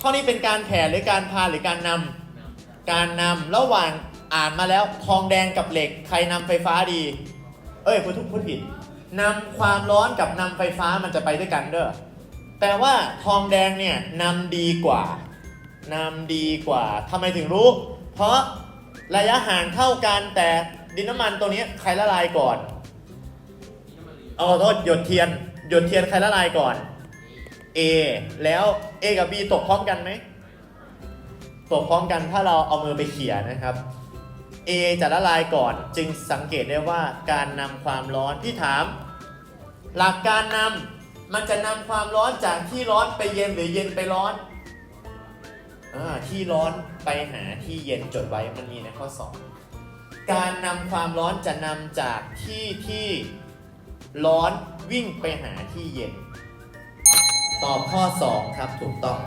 ข้อนี้เป็นการแผ่หรือการพาหรือการนำการนำระหว่างอ่านมาแล้วทองแดงกับเหล็ก ใครนำไฟฟ้าดี เอ้ยพูดทุกพูดผิดนำความร้อนกับนำไฟฟ้ามันจะไปด้วยกันเด้อแปลว่าทองแดงเนี่ยนำดีกว่านำดีกว่าทำไมถึงรู้ เพราะระยะห่างเท่ากันแต่ดินน้ำมันตัวนี้ใครละลายก่อนเอาขอโทษหยดเทียนหยดเทียนใครละลายก่อน A แล้ว A กับ B ตกพร้อมกันไหมตกพร้อมกันถ้าเราเอามือไปเขี่ยนะครับ A จะละลายก่อนจึงสังเกตได้ว่าการนำความร้อนที่ถาม หลักการนำมันจะนำความร้อนจากที่ร้อนไปเย็นหรือเย็นไปร้อนอที่ร้อนไปหาที่เย็นจดไว้มันมีในข้อสอบการนำความร้อนจะนำจากที่ที่ร้อนวิ่งไปหาที่เย็น ตอบข้อ 2 ครับถูกต้อง